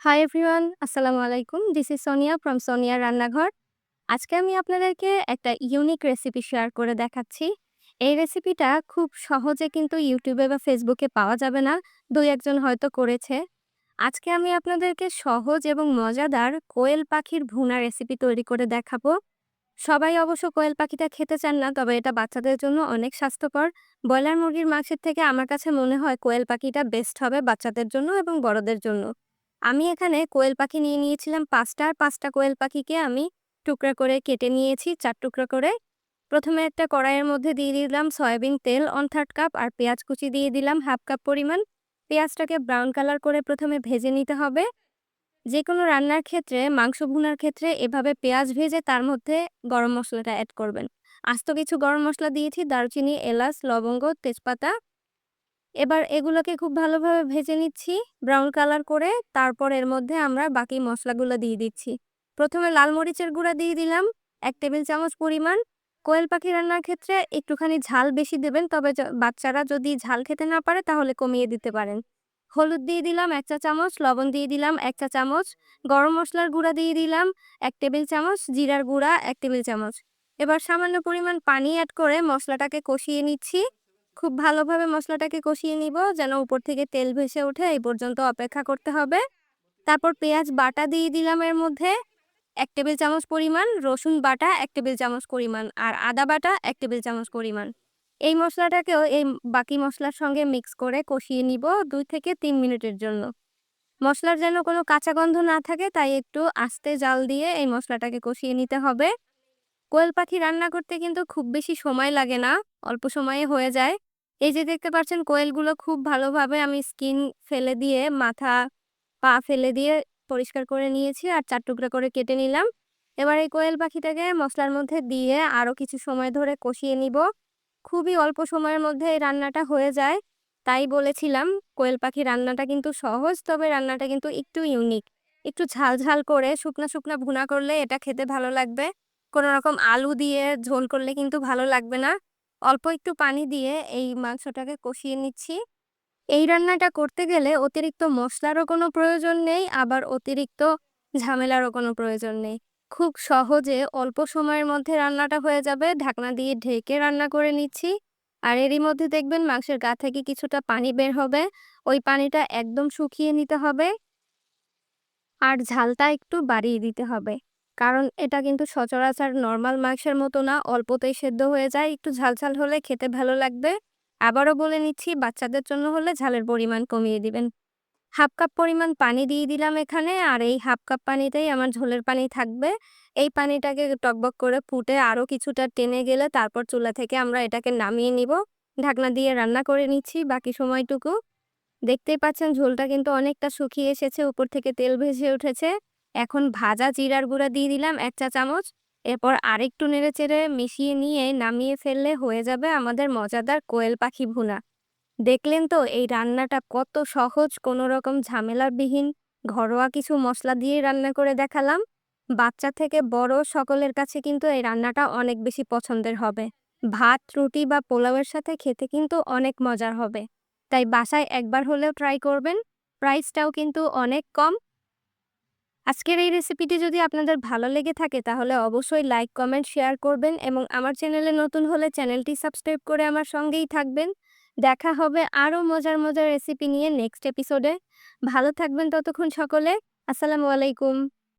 High everyone আসসালামু আলাইকুম this is Sonia from Sonia Rannaghar আজকে আমি আপনাদেরকে একটা ইউনিক রেসিপি শেয়ার করে দেখাচ্ছি। এই রেসিপিটা খুব সহজে কিন্তু ইউটিউবে বা ফেসবুকে পাওয়া যাবে না, দুই একজন হয়তো করেছে। আজকে আমি আপনাদেরকে সহজ এবং মজাদার কোয়েল পাখির ভুনা রেসিপি তৈরি করে দেখাবো। সবাই অবশ্য কোয়েল পাখিটা খেতে চান না, তবে এটা বাচ্চাদের জন্য অনেক স্বাস্থ্যকর। ব্রয়লার মুরগির মাংসের থেকে আমার কাছে মনে হয় কোয়েল পাখিটা বেস্ট হবে বাচ্চাদের জন্য এবং বড়দের জন্য। আমি এখানে কোয়েল পাখি নিয়ে নিয়েছিলাম পাঁচটা। আর পাঁচটা কোয়েল পাখিকে আমি টুকরা করে কেটে নিয়েছি, চার টুকরা করে। প্রথমে একটা কড়াইয়ের মধ্যে দিয়ে দিলাম সয়াবিন তেল অন থার্ড কাপ আর পেঁয়াজ কুচি দিয়ে দিলাম হাফ কাপ পরিমাণ। পেঁয়াজটাকে ব্রাউন কালার করে প্রথমে ভেজে নিতে হবে। যে কোনো রান্নার ক্ষেত্রে, মাংস ভুনার ক্ষেত্রে এভাবে পেঁয়াজ ভেজে তার মধ্যে গরম মশলাটা অ্যাড করবেন। আস্ত কিছু গরম মশলা দিয়েছি, দারচিনি, এলাচ, লবঙ্গ, তেজপাতা। এবার এগুলোকে খুব ভালোভাবে ভেজে নিচ্ছি ব্রাউন কালার করে। তারপর এর মধ্যে আমরা বাকি মশলাগুলো দিয়ে দিচ্ছি। প্রথমে লাল মরিচের গুঁড়া দিয়ে দিলাম, এক টেবিল চামচ পরিমাণ। কোয়েল পাখি রান্নার ক্ষেত্রে একটুখানি ঝাল বেশি দেবেন, তবে বাচ্চারা যদি ঝাল খেতে না পারে তাহলে কমিয়ে দিতে পারেন। হলুদ দিয়ে দিলাম এক চা চামচ, লবণ দিয়ে দিলাম এক চা চামচ, গরম মশলার গুঁড়া দিয়ে দিলাম এক টেবিল চামচ, জিরার গুঁড়া এক টেবিল চামচ। এবার সামান্য পরিমাণ পানি অ্যাড করে মশলাটাকে কষিয়ে নিচ্ছি। খুব ভালোভাবে মশলাটাকে কষিয়ে নিব, যেন উপর থেকে তেল ভেসে ওঠে, এই পর্যন্ত অপেক্ষা করতে হবে। তারপর পেঁয়াজ বাটা দিয়ে দিলাম এর মধ্যে। এক টেবিল চামচ পরিমাণ, রসুন বাটা এক টেবিল চামচ পরিমাণ, আর আদা বাটা এক টেবিল চামচ পরিমাণ। এই মশলাটাকেও এই বাকি মশলার সঙ্গে মিক্স করে কষিয়ে নিব দুই থেকে তিন মিনিটের জন্য। মশলার যেন কোনো কাঁচা গন্ধ না থাকে, তাই একটু আস্তে জাল দিয়ে এই মশলাটাকে কষিয়ে নিতে হবে। কোয়েল পাখি রান্না করতে কিন্তু খুব বেশি সময় লাগে না, অল্প সময়ে হয়ে যায়। এই যে দেখতে পাচ্ছেন কোয়েলগুলো খুব ভালোভাবে আমি স্কিন ফেলে দিয়ে, মাথা, পা ফেলে দিয়ে পরিষ্কার করে নিয়েছি আর চার টুকরা করে কেটে নিলাম। এবার এই কোয়েল পাখিটাকে মশলার মধ্যে দিয়ে আরও কিছু সময় ধরে কষিয়ে নিব। খুবই অল্প সময়ের মধ্যে এই রান্নাটা হয়ে যায়। তাই বলেছিলাম কোয়েল পাখি রান্নাটা কিন্তু সহজ, তবে রান্নাটা কিন্তু একটু ইউনিক। একটু ঝাল ঝাল করে শুকনা শুকনা ভুনা করলে এটা খেতে ভালো লাগবে। কোনো রকম আলু দিয়ে ঝোল করলে কিন্তু ভালো লাগবে না। অল্প একটু পানি দিয়ে এই মাংসটাকে কষিয়ে নিচ্ছি। এই রান্নাটা করতে গেলে অতিরিক্ত মশলারও কোনো প্রয়োজন নেই, আবার অতিরিক্ত ঝামেলারও কোনো প্রয়োজন নেই। খুব সহজে অল্প সময়ের মধ্যে রান্নাটা হয়ে যাবে। ঢাকনা দিয়ে ঢেকে রান্না করে নিচ্ছি। আর এরই মধ্যে দেখবেন মাংসের গা থেকে কিছুটা পানি বের হবে। ওই পানিটা একদম শুকিয়ে নিতে হবে। আর ঝালটা একটু বাড়িয়ে দিতে হবে। কারণ এটা কিন্তু সচরাচর নর্মাল মাংসের মতো না, অল্পতেই সেদ্ধ হয়ে যায়। একটু ঝাল ঝাল হলে খেতে ভালো লাগবে। আবারও বলে নিচ্ছি, বাচ্চাদের জন্য হলে ঝালের পরিমাণ কমিয়ে দিবেন। হাফ কাপ পরিমাণ পানি দিয়ে দিলাম এখানে, আর এই হাফ কাপ পানিতেই আমার ঝোলের পানি থাকবে। এই পানিটাকে টকবক করে ফুটে আরও কিছুটা টেনে গেলে তারপর চুলা থেকে আমরা এটাকে নামিয়ে নিব। ঢাকনা দিয়ে রান্না করে নিচ্ছি বাকি সময়টুকু। দেখতেই পাচ্ছেন ঝোলটা কিন্তু অনেকটা শুকিয়ে এসেছে, উপর থেকে তেল ভেসে উঠেছে। এখন ভাজা জিরার গুঁড়া দিয়ে দিলাম এক চা চামচ। এরপর আরেকটু নেড়ে চেড়ে মিশিয়ে নিয়ে নামিয়ে ফেললে হয়ে যাবে আমাদের মজাদার কোয়েল পাখি ভুনা। দেখলেন তো এই রান্নাটা কত সহজ, কোনো রকম ঝামেলাবিহীন। ঘরোয়া কিছু মশলা দিয়ে রান্না করে দেখালাম। বাচ্চা থেকে বড় সকলের কাছে কিন্তু এই রান্নাটা অনেক বেশি পছন্দের হবে। ভাত, রুটি বা পোলাওয়ের সাথে খেতে কিন্তু অনেক মজার হবে। তাই বাসায় একবার হলেও ট্রাই করবেন। প্রাইসটাও কিন্তু অনেক কম। আজকের এই রেসিপিটি যদি আপনাদের ভালো লেগে থাকে, তাহলে অবশ্যই লাইক কমেন্ট শেয়ার করবেন এবং আমার চ্যানেলে নতুন হলে চ্যানেলটি সাবস্ক্রাইব করে আমার সঙ্গেই থাকবেন। দেখা হবে আরও মজার মজার রেসিপি নিয়ে নেক্সট এপিসোডে ভালো থাকবেন ততক্ষণ সকলে। আসসালামু আলাইকুম।